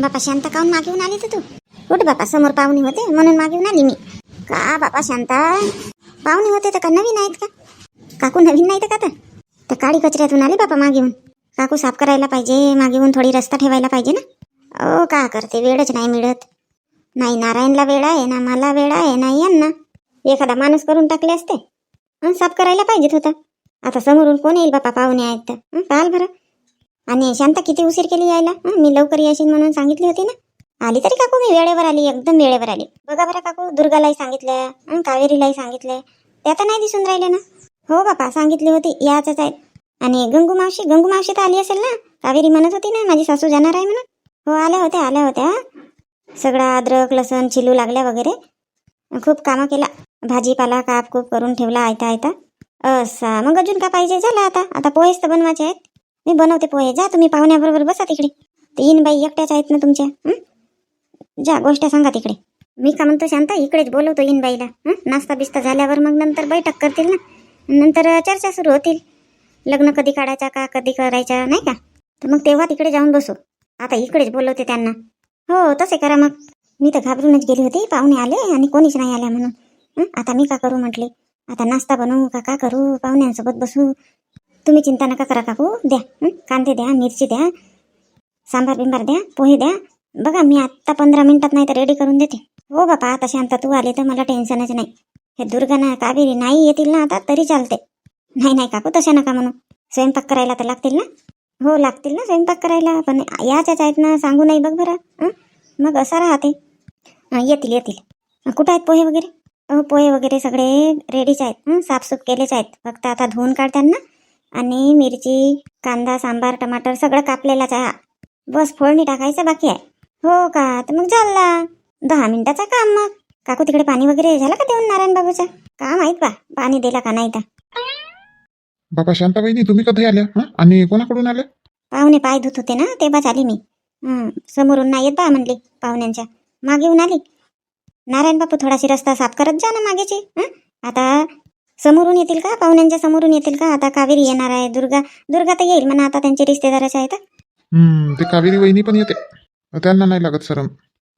बापा शांता काहून मागेऊन आली तर तू? कुठे बापा समोर पाहुणे होते म्हणून मागेऊन आली मी. का बापा शांता? पाहुणे होते तर का नवीन आहेत का? काकू नवीन नाही तर का तर? तर काळी कचऱ्यातून आले बापा मागेऊन काकू साफ करायला पाहिजे मागेऊन थोडी रस्ता ठेवायला पाहिजे ना? ओ का करते? वेळच नाही मिळत. नाही नारायणला वेळ आहे ना मला वेळ आहे नाही यांना. एखादा माणूस करून टाकले असते. साफ करायला पाहिजेत होता. आता समोरून कोण येईल बापा पाहुणे आहेत तर? काल पाहाल बरं. आणि शांता किती उशीर केली यायला? मी लवकर येशील म्हणून सांगितली होती ना? आली तरी काकू मी वेळेवर आली एकदम वेळेवर आली. बघा बरं काकू दुर्गालाही सांगितलं कावेरीलाही सांगितलं. त्या तर नाही दिसून राहिले ना? हो बापा सांगितली होती याच आहेत आणि गंगू मावशी गंगू मावशी तर आली असेल ना? कावेरी म्हणत होती ना माझी सासू जाणार आहे म्हणून? हो आल्या होत्या आल्या होत्या सगळा अद्रक लसण चिलू लागल्या वगैरे. खूप कामं केला. भाजीपाला काप कूप करून ठेवला आयता आयता असा मग अजून का पाहिजे? झालं आता. आता पोहेच तर बनवायचे आहेत. मी बनवते पोहे. जा तुम्ही पाहुण्याबरोबर बसा तिकडे. तीन बाई एकट्याच आहेत ना तुमच्या हं? जा गोष्ट सांगा तिकडे. मी का म्हणतो शांता इकडेच बोलवतो इन बाईला हं? नाश्ता बिस्ता झाल्यावर मग नंतर बैठक करतील ना? नंतर चर्चा सुरू होतील. लग्न कधी काढायचा का कधी करायचा नाही का? तर मग तेव्हा तिकडे जाऊन बसू. आता इकडेच बोलवते त्यांना. हो तसे करा मग. मी तर घाबरूनच गेली होती. पाहुणे आले आणि कोणीच नाही आल्या म्हणून. हं? आता मी का करू म्हटले? आता नाश्ता बनवू का का करू? पाहुण्यांसोबत बसू. तुम्ही चिंता नका करा काकू. द्या कांदे द्या मिरची द्या सांबार बिंबार द्या पोहे द्या. बघा मी आत्ता पंधरा मिनिटात नाही तर रेडी करून देते. हो बापा आता शांत तू आले तर मला टेन्शनच नाही. हे दुर्गा ना कावेरी नाही येतील ना आता तरी चालते. नाही नाही काकू तशा नका म्हणू. स्वयंपाक करायला तर लागतील ना? हो लागतील ना स्वयंपाक करायला पण याच्याच आहेत ना सांगू नाही बघ बरं मग असं राहते. येतील येतील. कुठं आहेत पोहे वगैरे? हो पोहे वगैरे सगळे रेडीच आहेत साफसूफ केलेच आहेत. फक्त आता धुवून काढतात ना? आणि मिरची कांदा सांबार टमाटर सगळं कापलेलाच आहे बस फोडणी टाकायचं बाकी आहे. हो का? तर मग झाला दहा मिनिटाचं काम मग. काकू तिकडे पाणी वगैरे झालं का देऊन नारायण बाबूचं? का माहीत बा पाणी दिला का नाही तर. बाबा शांताबाईनी तुम्ही कधी आल्या? हं? आणि कोणाकडून आल्या? पाहुणे पाय धुत होते ना तेव्हाच आली मी. हं, समोरून नाही येत बा म्हणली पाहुण्यांच्या. मागे येऊन आली. नारायण बापू थोडाशी रस्ता साफ करत जा ना मागेची. हं? आता समोरून येतील का? पाहुण्यांच्या समोरून येतील का? आता कावेरी येणार आहे. दुर्गा दुर्गा तर येईल म्हणा आता त्यांचे रिश्तेदाराचे आहेत हम्म, ते कावेरी वहिनी पण येते. त्यांना नाही लागत सरम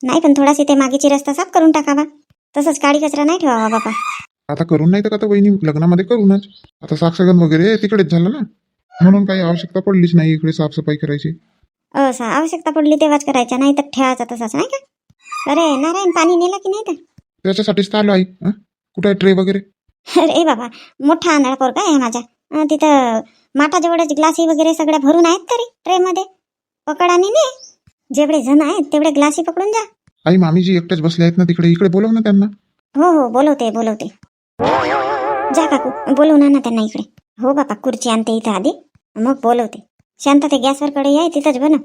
नाही पण थोडाशी ते मागेची रस्ता साफ करून टाकावा तसंच काळी कचरा नाही ठेवावा बापा आता करून नाही तर तर वहिनी लग्नामध्ये करूनच. आता साक्षगण वगैरे तिकडेच झालं ना. म्हणून काही आवश्यकता पडलीच नाही इकडे साफसफाई करायची. असं आवश्यकता पडली तेव्हाच करायच्या नाही तर ठेवायचा तसाच नाही का? अरे नारायण पाणी नेलं की नाही तर? त्याच्यासाठीच तर आलो आई हं? कुठं आहे ट्रे वगैरे? अरे बाबा मोठा आंधळा पोरगा आहे माझा. अं, तिथं माठाजवळच ग्लासी वगैरे सगळ्या भरून आहेत तरी ट्रेमध्ये. पकड आणि ने. जेवढे जण आहेत तेवढे ग्लासी पकडून जा. आई मामीजी एकटेच बसले आहेत ना तिकडे? इकडे बोलव ना त्यांना. हो हो बोलवते बोलवते. जा काकू बोलवू ना ना त्यांना इकडे. हो बापा खुर्ची आणते इथं आधी. मग बोलवते. शांत ते गॅसवर कडे आहे तिथंच बनव.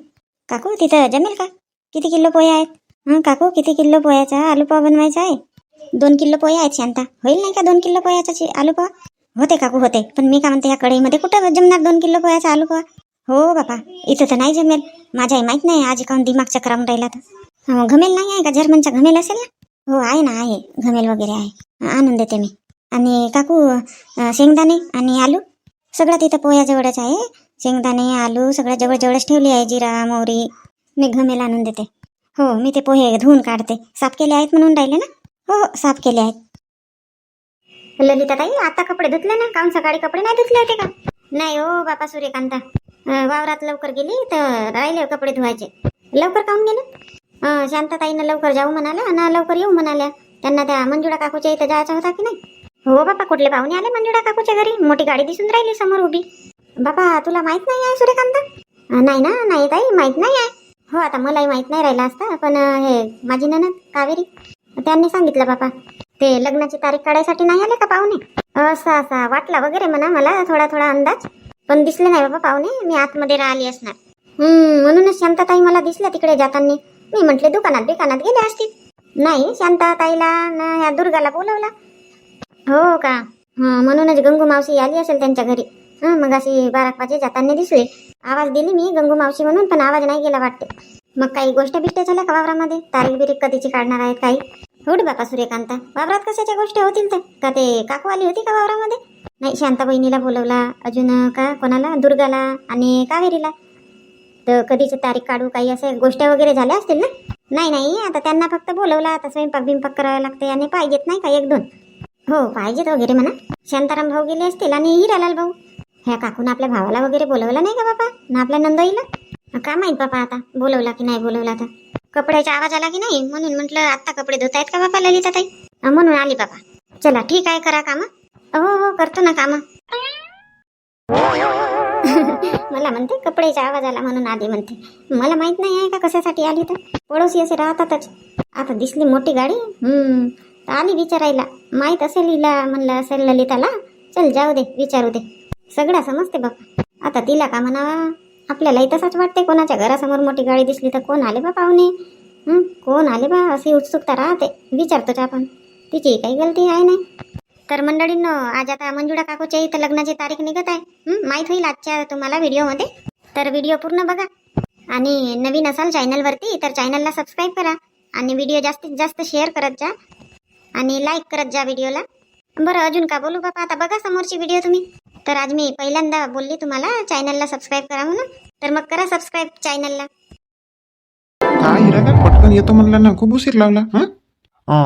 काकू तिथं जमेल का? किती किलो पोहे आहेत? हं काकू किती किलो पोह्याचा आलू पाव बनवायचा आहे? दोन किलो पोहे आहेत शांता. होईल नाही का दोन किलो पोह्याचा आलू पोहा? होते काकू होते. पण मी का म्हणते या कढईमध्ये कुठं जमणार दोन किलो पोह्याचा आलू पोहा? हो बापा इथं तर नाही जमेल. माझ्याही माहीत नाही आज काहून दिमाग चक्रावून राहिला तर. घमेल नाही आहे का? जर्मनचा घमेल असेल ना? हो आहे ना आहे. घमेल वगैरे आहे. आणून देते मी. आणि काकू शेंगदाणे आणि आलू? सगळं तिथं पोह्याजवळच आहे. शेंगदाणे आलू सगळं जवळ जवळच ठेवली आहे जिरा मोहरी. मी घमेल आणून देते. हो मी ते पोहे धुवून काढते. साफ केले आहेत म्हणून राहिले ना? हो, हो साफ केले आहेत. ललिता ताई आता कपडे धुतले ना? काऊन सकाळी कपडे नाही धुतले होते का? नाही हो बापा सूर्यकांता. वावरात लवकर गेली तर राहिले कपडे धुवायचे. लवकर काऊन गेले? शांतताईनं लवकर जाऊ म्हणाल्या आणि लवकर येऊ म्हणाल्या. त्यांना त्या मंजुळा काकूच्या इथं जायचा होता की नाही? हो बापा कुठले पाहुणे आले मंजुळा काकूच्या घरी? मोठी गाडी दिसून राहिली समोर उभी. बापा तुला माहीत नाही आहे सूर्यकांता? नाही ना नाही ताई माहीत नाही आहे. हो आता मलाही माहीत नाही राहिला असता पण हे माझी ननद कावेरी. त्यांनी सांगितलं बापा ते लग्नाची तारीख काढायसाठी नाही आले का पाहुणे? असा असा वाटला वगैरे म्हणा मला थोडा थोडा अंदाज. पण दिसले नाही बाबा पाहुणे मी आतमध्ये राहिली असणार. हम्म म्हणूनच शांताताई मला दिसल्या तिकडे जाताना. मी म्हटले दुकानात दुकानात गेले असतील. नाही शांताताईला ना ह्या दुर्गाला बोलवला. हो का? हं, म्हणूनच गंगू मावशी आली असेल त्यांच्या घरी. हं, मग अशी बाराक वाजे जाताना दिसले. आवाज दिली मी गंगू मावशी म्हणून पण आवाज नाही गेला वाटते. मग काही गोष्ट बिष्ट झाल्या का वावरामध्ये? तारीख बिरीख कधीची काढणार आहेत काही? होड बापा सूर्यकांता. वावरात कशाच्या गोष्टी होतील तर? का ते काकू आली होती का वावरामध्ये? नाही शांता बहिणीला बोलवला अजून का कोणाला? दुर्गाला आणि कावेरीला. तर कधीची तारीख काढू काही असे गोष्टी वगैरे झाल्या असतील ना? नाही नाही आता त्यांना फक्त बोलवलं आता स्वयंपाक बिंपाक करावा लागते आणि पाहिजेत नाही का एक दोन? हो पाहिजेत वगैरे म्हणा. शांताराम भाऊ गेले असतील आणि हिरालाल भाऊ. ह्या काकून आपल्या भावाला वगैरे बोलवलं नाही का बापा? ना आपल्या नंदईला? का माहीत बापा आता बोलवला की नाही बोलवला आता? कपड्याचा आवाज आला की नाही? म्हणून म्हटलं आता कपडे धुतायत का बाबा ललिता ताई म्हणून आली बाबा. चला ठीक आहे करा काम. हो हो करतो ना काम. मला म्हणते कपड्याचा आवाज आला म्हणून आली म्हणते. मला माहीत नाही आहे का कशासाठी आली तर? पडोसी असे राहतातच. आता दिसली मोठी गाडी? हम्म. आली विचारायला. माहीत असेल हिला म्हणलं असेल ललिताला. चल जाऊ दे विचारू दे. सगळा समजते बाबा. आता तिला का म्हणावा? आपल्यालाही तसंच वाटते कोणाच्या घरासमोर मोठी गाडी दिसली तर कोण आले बा पाहुणे? कोण आले बा? अशी उत्सुकता राहते विचारतोच आपण. तिची काही गलती आहे नाही. तर मंडळींनो आज आता मंजुळा काकूच्या इथं लग्नाची तारीख निघत आहे. माहीत होईल आजच्या तुम्हाला व्हिडिओमध्ये. तर व्हिडिओ पूर्ण बघा. आणि नवीन असाल चॅनलवरती तर चॅनलला सबस्क्राईब करा. आणि व्हिडिओ जास्तीत जास्त शेअर करत जा. आणि लाईक करत जा व्हिडिओला. बरं अजून का बोलू बापा आता बघा समोरची व्हिडिओ तुम्ही. तर आज मी पहिल्यांदा बोलली तुम्हाला चॅनलला सबस्क्राईब करा म्हणून. तर मग करा सबस्क्राईब चॅनलला काय हिराला पटकन येतो म्हणला ना खूप उशीर लावला हं?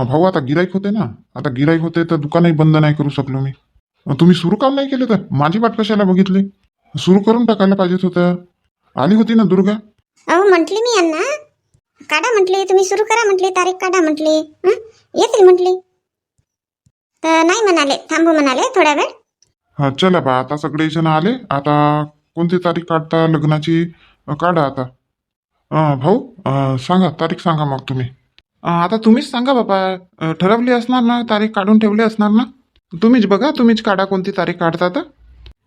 भाऊ आता गिराईक होते ना. आता गिराईक होते तर दुकानही बंद नाही करू शकलो मी. तुम्ही सुरू काम नाही केलं तर? माझी वाट कशाला बघितली? सुरू करून टाकायला पाहिजेत होतं. आली होती ना दुर्गा? अहो म्हटली मी यांना. काढा म्हटली तुम्ही सुरू करा म्हटली तारीख काढा म्हटली हं? येतील म्हटली. तर नाही म्हणाले थांबू म्हणाले थोडा वेळ. हा चला बा आता सगळे जण आले. आता कोणती तारीख काढता लग्नाची? काढा आता. अं, भाऊ अं, सांगा तारीख सांगा मग तुम्ही. अं, आता तुम्हीच सांगा बाबा ठरवली असणार ना तारीख काढून ठेवली असणार ना? तुम्हीच बघा तुम्हीच काढा कोणती तारीख काढता तर.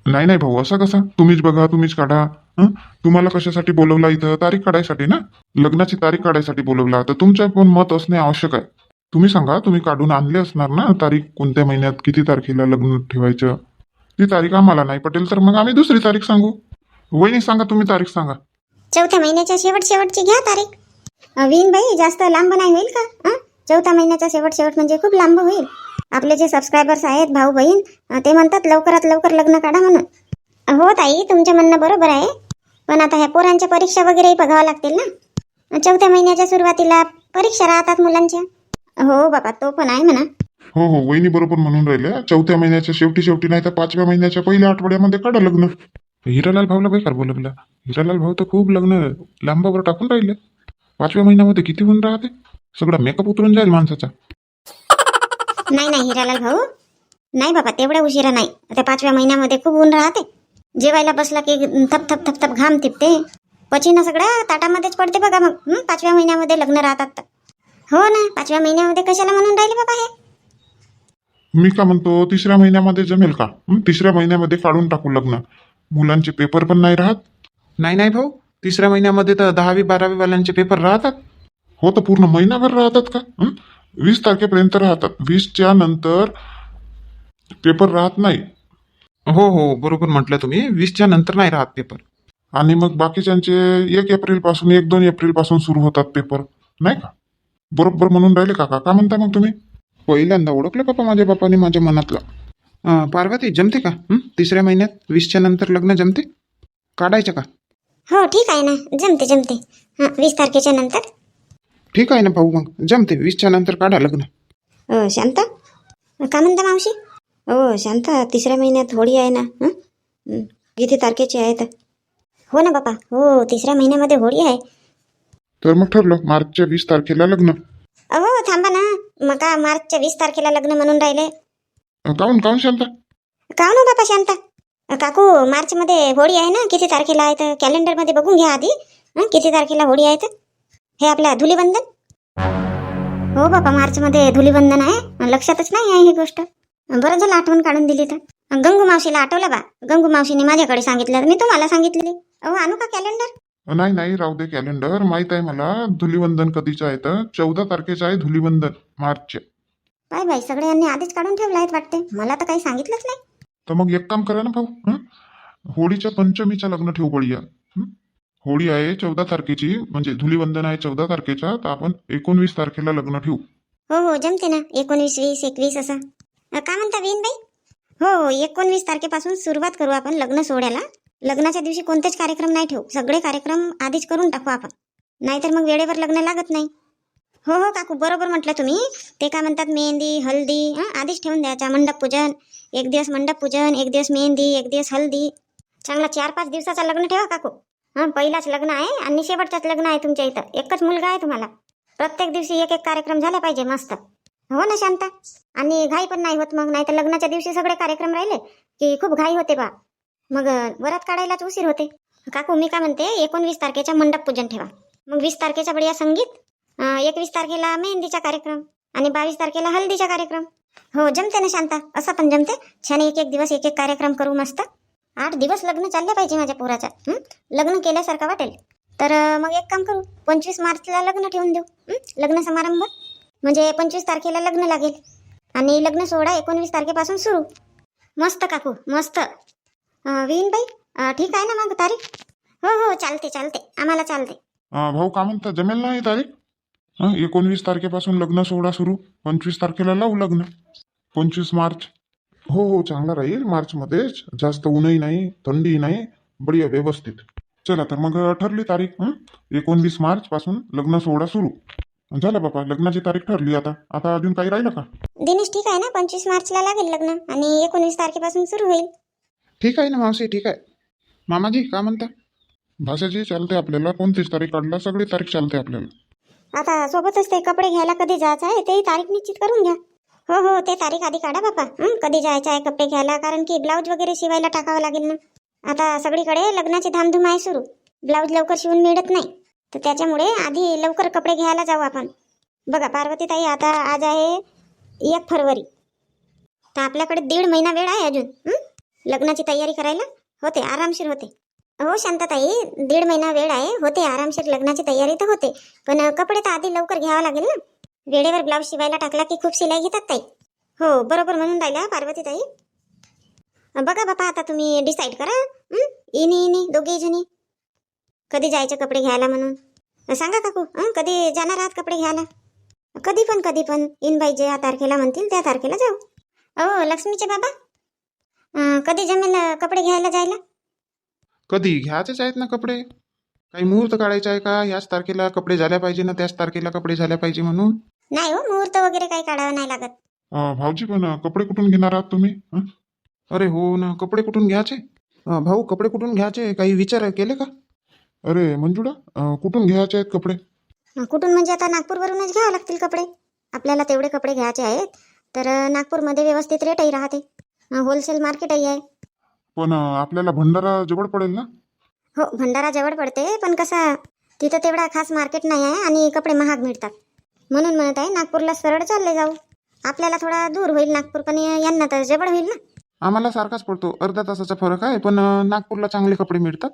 नाही नाही भाऊ असं कसं? तुम्हीच बघा तुम्हीच काढा. हं? तुम्हाला कशासाठी बोलवला इथं? तारीख काढायसाठी ना? लग्नाची तारीख काढायसाठी बोलवला. तर तुमचं पण मत असणे आवश्यक आहे. तुम्ही सांगा तुम्ही काढून आणले असणार ना तारीख? कोणत्या महिन्यात किती तारखेला लग्न ठेवायचं? ती तारीख आम्हाला नाही पटेल तर मग आम्ही दुसरी तारीख सांगू. वहिनी सांगा तुम्ही तारीख सांगा. चौथ्या महिन्याच्या शेवट शेवटची घ्या तारीख. विन बाई जास्त लांब नाही होईल का? हं? चौथ्या महिन्याचा शेवट शेवट म्हणजे खूप लांब होईल. आपले जे सबस्क्रायबर्स आहेत भाऊ बहीण अं, ते म्हणतात लवकरात लवकर लग्न काढा म्हणून. हो ताई तुमचं म्हणणं बरोबर आहे. पण आता ह्या पोरांच्या परीक्षा वगैरेही बघावं लागतील ना? चौथ्या महिन्याच्या सुरुवातीला परीक्षा राहतात मुलांच्या. हो बाबा तो पण आहे म्हणा. हो हो वहिनी बरोबर म्हणून राहिले चौथ्या महिन्याच्या शेवटी शेवटी नाही तर पाचव्या महिन्याच्या पहिल्या आठवड्यामध्ये काढा लग्न. हिरालाल भाऊला बेकार बोलवलं? हिरालाल भाऊ तर खूप लग्न लांबावर टाकून राहिले. पाचव्या महिन्यामध्ये किती होऊन राहते? सगळा मेकअप उतरून जाईल माणसाचा. नाही नाही हिरालाल भाऊ. नाही बाबा तेवढ्या उशिरा नाही. त्या पाचव्या महिन्यामध्ये खूप ऊन राहते. जेवायला बसला की थप थप थप थप घाम तिपते. पचिना सगळं ताटामध्येच पडते बघा मग. हं, पाचव्या महिन्यामध्ये लग्न राहतात तर. हो ना पाचव्या महिन्यामध्ये कशाला म्हणून राहिले बाबा हे? मी का म्हणतो तिसऱ्या महिन्यामध्ये जमेल का? हं? तिसऱ्या महिन्यामध्ये काढून टाकू लग्न. मुलांचे पेपर पण नाही राहत. नाही नाही भाऊ. तिसऱ्या महिन्यामध्ये तर दहावी बारावी वाल्यांचे पेपर राहतात. हो तर पूर्ण महिनाभर राहतात का? हं? वीस तारखेपर्यंत राहतात. वीसच्या नंतर पेपर राहत नाही. हो हो बरोबर म्हटलं तुम्ही. वीसच्या नंतर नाही राहत पेपर आणि मग बाकीच्यांचे एक एप्रिलपासून एक दोन एप्रिलपासून सुरू होतात पेपर नाही का? बरोबर म्हणून राहिले काका का? म्हणता मग तुम्ही? पहिल्यांदा ओळखलं बापा माझ्या बापाने माझ्या मनातलं? पार्वती जमते का? तिसऱ्या महिन्यात वीसच्या नंतर लग्न जमते? काढायचं का? हो ठीक आहे ना. जमते जमते. हां वीस तारखेच्या नंतर? ठीक आहे ना भाऊ मग. जमते. वीसच्या नंतर काढा लग्न. शांता? का म्हणता मावशी? हो शांता. तिसऱ्या महिन्यात होळी आहे ना. किती तारखेची आहे तर? हो ना बापा हो तिसऱ्या महिन्यामध्ये होळी आहे. तर मग ठरलं. मार्चच्या वीस तारखेला लग्न. अहो थांबा ना. मग का मार्चच्या वीस तारखेला लग्न म्हणून राहिले? अं, काहून काहून शांता? का ना बापा शांता? काकू मार्चमध्ये होळी आहे ना किती तारखेला आहे तर? कॅलेंडरमध्ये बघून घ्या आधी. हं, किती तारखेला होळी आहे तर? हे आपल्या धुलीवंदन? हो बापा मार्चमध्ये धुलीवंदन आहे. लक्षातच नाही आहे ही गोष्ट. बरं झालं आठवण काढून दिली तर. गंगू मावशीला आठवलं बा. गंगू मावशीने माझ्याकडे सांगितलं मी तुम्हाला सांगितलेली. अहो आणू का कॅलेंडर? नाही नाही राहू दे कॅलेंडर माहीत आहे मला धुलीवंदन कधीचं आहे तर? चौदा तारखेचं आहे धुलीवंदन मार्चचे. बाय बाई सगळ्यांनी आधीच काढून ठेवलं आहेत वाटते. मला तर काही सांगितलंच नाही. तर मग एक काम करा ना भाऊ हं? होळीच्या पंचमीचं लग्न ठेवू बळीया हं? होळी आहे चौदा तारखेची म्हणजे धुलीवंदन आहे चौदा तारखेचा तर आपण एकोणवीस तारखेला लग्न ठेवू. हो हो जमते ना. एकोणवीस वीस एकवीस असं. अ, का म्हणता वीन बाई हो हो एकोणवीस तारखेपासून सुरुवात करू आपण लग्न सोहळ्याला. लग्नाच्या दिवशी कोणतेच कार्यक्रम नाही ठेवू. सगळे कार्यक्रम आधीच करून टाकू आपण. नाहीतर मग वेळेवर लग्न लागत नाही. हो हो काकू बरोबर म्हटलं तुम्ही. ते काय म्हणतात मेहंदी हल्दी हां आधीच ठेवून द्यायचा मंडप पूजन एक दिवस मंडप पूजन एक दिवस मेहंदी एक दिवस हल्दी चांगला चार पाच दिवसाचा लग्न ठेवा काकू. हां पहिलाच लग्न आहे आणि शेवटचाच लग्न आहे तुमच्या इथं. एकच मुलगा आहे तुम्हाला. प्रत्येक दिवशी एक एक कार्यक्रम झाला पाहिजे मस्त. हो ना शांता? आणि घाई पण नाही होत मग नाही तर लग्नाच्या दिवशी सगळे कार्यक्रम राहिले की खूप घाई होते बा. मग वरात काढायलाच उशीर होते. काकू मी काय म्हणते एकोणवीस तारखेच्या मंडप पूजन ठेवा. मग वीस तारखेच्या बढिया संगीत एकवीस तारखेला मेहंदीचा कार्यक्रम आणि बावीस तारखेला हल्दीचा कार्यक्रम. हो जमते ना शांता? असं पण जमते? छान एक एक दिवस एक एक कार्यक्रम करू मस्त. आठ दिवस लग्न चालले पाहिजे माझ्या पोराच्या लग्न केल्यासारखं वाटेल. तर मग एक काम करू पंचवीस मार्चला लग्न ठेवून देऊ लग्न समारंभ? म्हणजे पंचवीस तारखेला लग्न लागेल. आणि लग्न सोहळा एकोणवीस तारखेपासून सुरू. मस्त काकू मस्त. अं, विहीनबाई अं, ठीक आहे ना मग तारीख? हो हो चालते चालते. आम्हाला चालते. भाऊ का म्हणता जमेल ना ही तारीख? हं, एकोणवीस तारखेपासून लग्न सोहळा सुरू. पंचवीस तारखेला लावू लग्न. पंचवीस मार्च. हो हो चांगला राहील. मार्चमध्येच. जास्त ऊनही नाही थंडीही नाही बढिया व्यवस्थित. चला तर मग ठरली तारीख हं? एकोणवीस मार्च पासून लग्न सोहळा सुरू. झालं बापा लग्नाची तारीख ठरली आता. आता अजून काही राहिलं का? दिनेश ठीक आहे ना? पंचवीस मार्चला लागेल लग्न आणि एकोणवीस तारखेपासून सुरू होईल. ठीक आहे ना मावशी ठीक आहे. मामाजी का म्हणता? भाषाजी चालते आपल्याला कोणतीच तारीख काढला सगळी तारीख चालते आपल्याला. आता सोबतच ते कपडे घ्यायला कधी जायचं आहे तेही तारीख निश्चित करून घ्या. हो हो ते तारीख आधी काढा बापा. हं, कधी जायचं आहे कपडे घ्यायला कारण की ब्लाऊज वगैरे शिवायला टाकावं लागेल ना. आता सगळीकडे लग्नाची धामधूम आहे सुरू. ब्लाऊज लवकर शिवून मिळत नाही. तर त्याच्यामुळे आधी लवकर कपडे घ्यायला जाऊ आपण. बघा पार्वती ताई आता आज आहे एक फरवरी. तर आपल्याकडे दीड महिना वेळ आहे अजून. हं? लग्नाची तयारी करायला? होते आरामशीर होते. हो शांतताई दीड महिना वेळ आहे. होते आरामशीर लग्नाची तयारी तर होते. पण कपडे तर आधी लवकर घ्यावं लागेल ना? वेळेवर ब्लाऊज शिवायला टाकला की खूप शिलाई घेतात ताई. हो बरोबर म्हणून राहिला पार्वती ताई बघा बापा आता तुम्ही डिसाईड करा. इनी इनी दोघे जुनी कधी जायचे कपडे घ्यायला म्हणून? सांगा काकू कधी जाणार आहात कपडे घ्यायला? कधी पण कधी पण. इन बाई ज्या तारखेला म्हणतील त्या तारखेला जाऊ. अहो लक्ष्मीचे बाबा? अ, कधी जमेल अ, कपडे घ्यायला जायला? कधी? घ्यायचेच आहेत ना कपडे. काही मुहूर्त काढायचा आहे का? याच तारखेला कपडे झाल्या पाहिजे ना त्याच तारखेला कपडे झाल्या पाहिजे म्हणून? नाही हो मुहूर्त वगैरे काही काढावं नाही लागत. अं, भाऊजी पण अं, कपडे कुठून घेणार आहात तुम्ही? हं? अरे हो ना कपडे कुठून घ्यायचे? अं, भाऊ कपडे कुठून घ्यायचे? काही विचार केले का? अरे मंजुळा अं, कुठून घ्यायचे आहेत कपडे? अ, कुठून? म्हणजे आता नागपूरवरूनच घ्यावं लागतील कपडे. आपल्याला तेवढे कपडे घ्यायचे आहेत. तर अ, नागपूरमध्ये व्यवस्थित रेटही राहते. होलसेल मार्केटही आहे पण अं, आपल्याला भंडारा जवळ पडेल ना? हो भंडारा जवळ पडते पण कसा तिथं तेवढा खास मार्केट नाही आहे आणि कपडे महाग मिळतात. म्हणून म्हणत आहे नागपूरला सरळ चालले जाऊ. आपल्याला थोडा दूर होईल नागपूर पण यांना तर जवळ होईल ना? आम्हाला सारखाच पडतो. अर्धा तासाचा फरक आहे पण अं, नागपूरला चांगले कपडे मिळतात.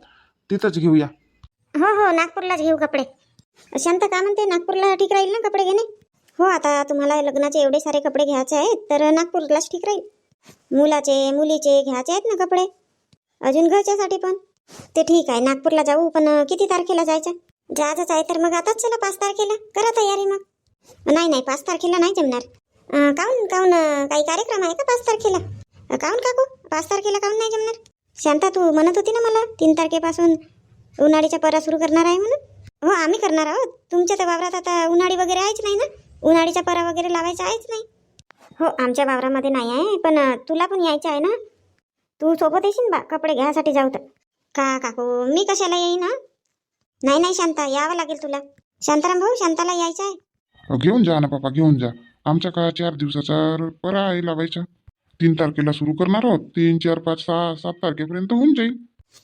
तिथंच घेऊया. हो हो नागपूरलाच घेऊ कपडे. शांत का म्हणते नागपूरला ठीक राहील ना कपडे घेणे? हो आता तुम्हाला लग्नाचे एवढे सारे कपडे घ्यायचे आहेत तर नागपूरलाच ठीक राहील. मुलाचे मुलीचे घ्यायचे आहेत ना कपडे? अजून घरच्यासाठी पण? ते ठीक आहे नागपूरला जाऊ पण किती तारखेला जायचं? जायचंच आहे तर मग आताच चला पाच तारखेला. करा तयारी मग. नाही नाही पाच तारखेला नाही जमणार. काऊन काहून काहून काही कार्यक्रम आहे का पाच तारखेला? काऊन काहून काकू? पाच तारखेला काहून नाही जमणार? शांता तू म्हणत होती ना मला तीन तारखेपासून उन्हाळीच्या परा सुरू करणार आहे म्हणून. हो आम्ही करणार आहोत. तुमच्या तर वावरात आता उन्हाळी वगैरे आहेच नाही ना? उन्हाळीच्या परा वगैरे लावायचा आहेच नाही. हो आमच्या वावरामध्ये नाही आहे पण तुला पण यायचं आहे ना? तू सोबत येशील बा कपडे घ्यायसाठी जाऊ तर. का काकू मी कशाला येईन ना नाही नाही शांता यावं लागेल तुला. शांताराम भाऊ शांताला यायचं आहे? घेऊन जा ना बाबा घेऊन जा. आमच्या का चार दिवसाचा परा आहे लावायचा. तीन तारखेला सुरू करणार आहोत. तीन चार पाच सहा सात तारखेपर्यंत होऊन जाईल.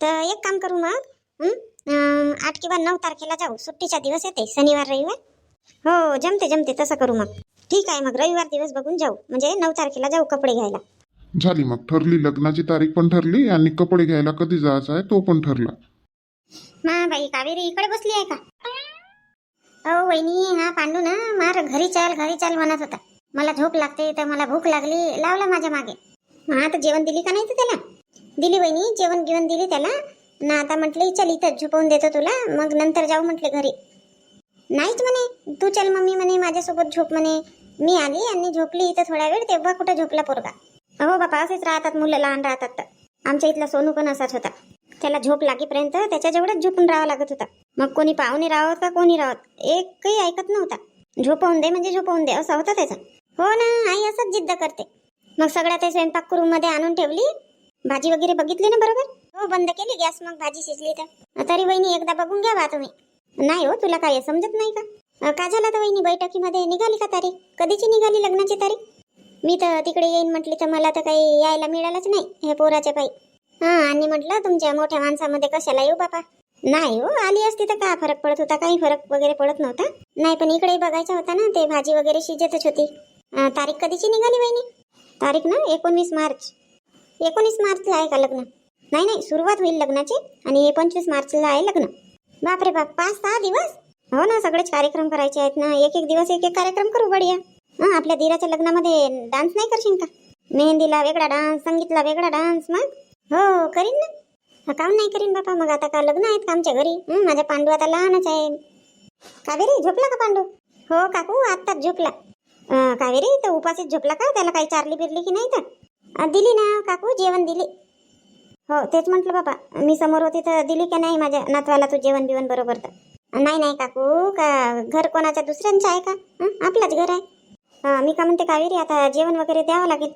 तर एक काम करू मग हं? अं, आठ किंवा नऊ तारखेला जाऊ. सुट्टीचा दिवस येते शनिवार रविवार. हो जमते जमते तसं करू मग. ठीक आहे मग रविवार दिवस बघून जाऊ. म्हणजे नऊ तारखेला जाऊ कपडे घ्यायला. झाली मग ठरली. लग्नाची तारीख पण ठरली आणि कपडे घ्यायला कधी जायचं आहे तो पण ठरला. मा बाई कावेरी इकडे बसली आहे का? अहो वहिनी हा पांडू ना मार घरी चाल घरी चाल म्हणत होता. मला झोप लागते तर मला भूक लागली लावला माझ्या मागे. मग आता जेवण दिली का नाही तर त्याला? दिली वहिनी जेवण घेऊन दिली त्याला. ना आता म्हटले चल इथं झोपवून देतो तुला मग नंतर जाऊ म्हटले घरी. नाहीच म्हणे तू चल मम्मी म्हणे माझ्यासोबत झोप म्हणे. मी आली आणि झोपली इथं थोडा वेळ तेव्हा कुठं झोपला पोरगा? हो बापा असेच राहतात मुलं लहान राहतात. तर आमच्या इथला सोनू पण असाच होता. त्याला झोप लागेपर्यंत त्याच्या जेवढंच झोपून राहावं लागत होता. मग कोणी पाहुणे राहत का कोणी राहत एकही ऐकत नव्हता. झोपवून दे म्हणजे झोपवून दे असा होता त्याचा. हो ना आई असंच जिद्द करते. मग सगळ्या ते स्वयंपाक रूममध्ये आणून ठेवली. भाजी वगैरे बघितली ना बरोबर? हो बंद केली गॅस मग भाजी शिजली तर. तरी वहिनी एकदा बघून घ्या बा तुम्ही. नाही हो तुला काय समजत नाही का? का झालं तर वहिनी बैठकीमध्ये? निघाली का तारीख? कधीची निघाली लग्नाची तारीख? मी तर तिकडे येईन म्हटली तर मला तर काही यायला मिळालंच नाही हे पोराच्या पायी. हा आणि म्हटलं तुमच्या मोठ्या माणसामध्ये कशाला येऊ बापा? नाही हो आली असती तर का फरक पडत होता? काही फरक वगैरे पडत नव्हता. नाही पण इकडे बघायचा होता ना ते भाजी वगैरे शिजतच होती. तारीख कधीची निघाली वहिनी? तारीख ना एकोणवीस मार्च. एकोणीस मार्चला आहे का लग्न? नाही नाही सुरुवात होईल लग्नाची आणि पंचवीस मार्चला आहे लग्न. बापरे बाप पाच सहा दिवस? हो ना सगळेच कार्यक्रम करायचे आहेत ना. एक एक दिवस एक एक कार्यक्रम करू बढिया. हं आपल्या दिराच्या लग्नामध्ये डान्स नाही करशील का? मेहंदीला वेगळा डान्स संगीतला वेगळा डान्स मग? हो करीन ना. काम नाही करीन बापा मग आता का लग्न आहेत का आमच्या घरी? माझ्या पांडू आता लहानच आहे. कावेरी झोपला का पांडू? हो काकू आत्ताच झोपला. कावेरी तर उपाशीच झोपला का? त्याला काही चारली बिरली की नाही तर? दिली ना काकू जेवण दिली. हो तेच म्हटलं बाबा मी समोर होती तर दिली का नाही माझ्या नातवाला तू जेवण बिवण बरोबर तर? नाही नाही काकू का घर कोणाच्या दुसऱ्यांचं आहे का? हं? आपलंच घर आहे. मी का म्हणते कावेरी आता जेवण वगैरे द्यावं लागेल.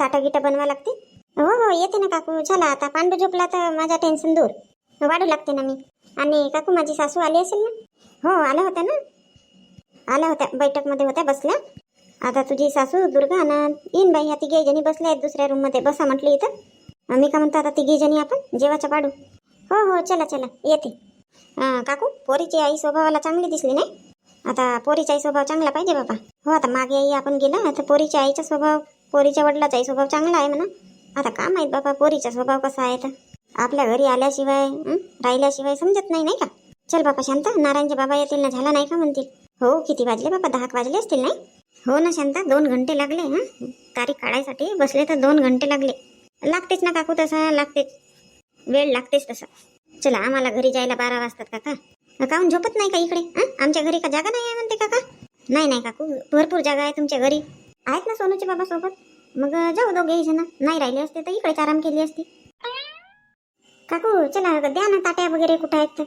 ताटा गिटा बनवा लागते हो हो येते ना काकू. चला आता पांडू झोपला तर माझा टेन्शन दूर. वाढू लागते ना मी. आणि काकू माझी सासू आली असेल ना? हो आल्या होत्या ना? आल्या होत्या. बैठकमध्ये होत्या बसल्या. आता तुझी सासू दुर्गा ना येईन बाई. ह्या तिघे जणी बसल्या आहेत दुसऱ्या रूममध्ये बसा म्हटली इथं. मी का म्हणतो आता तिघी जणी आपण? जेवाच्या पाडू. हो हो चला चला. येते. अं, काकू पोरीची आई स्वभावाला चांगली दिसली नाही? आता पोरीचा आई स्वभाव चांगला पाहिजे बाबा. हो आता मागे आई आपण गेला आता पोरीच्या आईचा स्वभाव पोरीच्या वडिलाचा आई स्वभाव चांगला आहे म्हणा. आता का माहीत बाबा पोरीचा स्वभाव कसा आहे तर? आपल्या घरी आल्याशिवाय हं, राहिल्याशिवाय समजत नाही नाही का? चल बाबा शांता नारायणचे बाबा येतील ना झाला नाही का म्हणतील? हो किती वाजले बाबा दहा एक वाजले असतील नाही? हो ना शांता दोन घंटे लागले हं? तारीख काढायसाठी बसले तर दोन घंटे लागले. लागतेच ना काकू तसा लागतेच. वेळ लागतेच तसा. चला आम्हाला घरी जायला बारा वाजतात काका. काहून झोपत नाही का इकडे? आमच्या घरी का जागा नाही आहे म्हणते काका? नाही नाही काकू भरपूर जागा आहे तुमच्या घरी. आहेत ना सोनूचे बाबा सोबत? मग जाऊ दोघेही जण नाही राहिले असते तर इकडेच आराम केली असती. काकू चला द्या ना ताट्या वगैरे कुठं आहेत तर.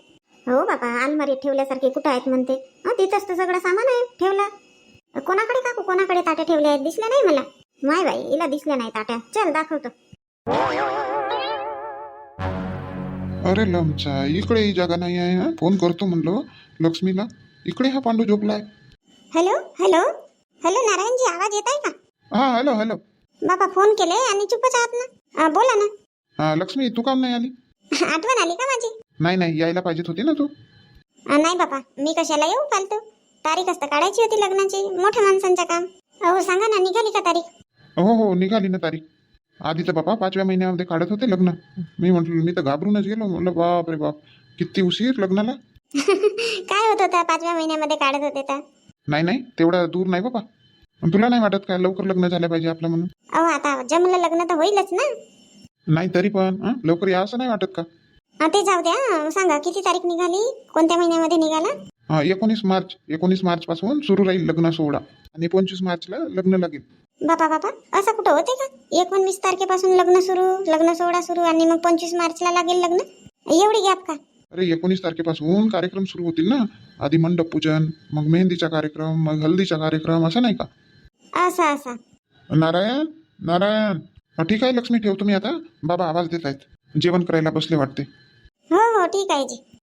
हो बाबा अलमारीत ठेवल्यासारखे कुठं आहेत म्हणते. तिथंच तर सगळं सामान आहे ठेवलं. कोणाकडे काकू? कोणाकडे ताट्या ठेवल्या आहेत? दिसल्या नाही मला. माय बाई हिला दिसल्या नाही ताट्या. चल दाखवतो. अरे लमचा इकडे ही जागा नाही आहे हं? फोन करतो म्हणलो लक्ष्मीला. इकडे हा पांडू झोपलाय. Hello hello. हॅलो नारायणजी आवाज येत आहे का? हा हॅलो हॅलो. बाबा फोन केले आणि चुपच आहात ना? अं, बोला ना. हा लक्ष्मी तू काम नाही आली? आठवण आली का माझी? नाही नाही यायला पाहिजेत होती ना तू. नाही बाबा मी कशाला येऊ फालतू? तारीख असता काढायची होती लग्नाची मोठ्या माणसांचं काम. अहो सांगा ना निघाली का तारीख? हो हो निघाली ना तारीख. आधी तर बापा पाचव्या महिन्यामध्ये काढत होते लग्न. मी म्हटलं मी तर घाबरूनच गेलो. म्हटलं बाप रे बाप किती उशीर लग्नाला. काय होत होतं? पाचव्या महिन्यामध्ये काढत होते तर? नाही नाही तेवढा दूर नाही बाबा. पण तुला नाही वाटत काय लवकर लग्न झालं पाहिजे आपलं म्हणून? अहो आता जमलं लग्न तर होईलच ना. नाही तरी पण हं? लवकर या असं नाही वाटत का? ते जाऊ द्या. सांगा किती तारीख निघाली? कोणत्या महिन्यामध्ये निघाला? हा एकोणीस मार्च एकोणीस मार्च पासून सुरू राहील लग्न सोहळा. आणि पंचवीस मार्चला लग्न लागेल बापा बापा असं कुठं होते का? एकोणवीस तारखेपासून लग्न सुरू लग्न सोहळा सुरू आणि मग पंचवीस मार्चला लागेल लग्न? एवढी गॅप का? अरे एकोणीस तारखेपासून कार्यक्रम सुरू होतील ना? आधी मंडप पूजन मग मेहंदीचा कार्यक्रम मग हल्दीचा कार्यक्रम असं नाही का? असा असा. नारायण नारायण. हा, ठीक आहे लक्ष्मी ठेवतो मी आता. बाबा आवाज देत आहेत. जेवण करायला बसले वाटते. हो हो ठीक आहे जी.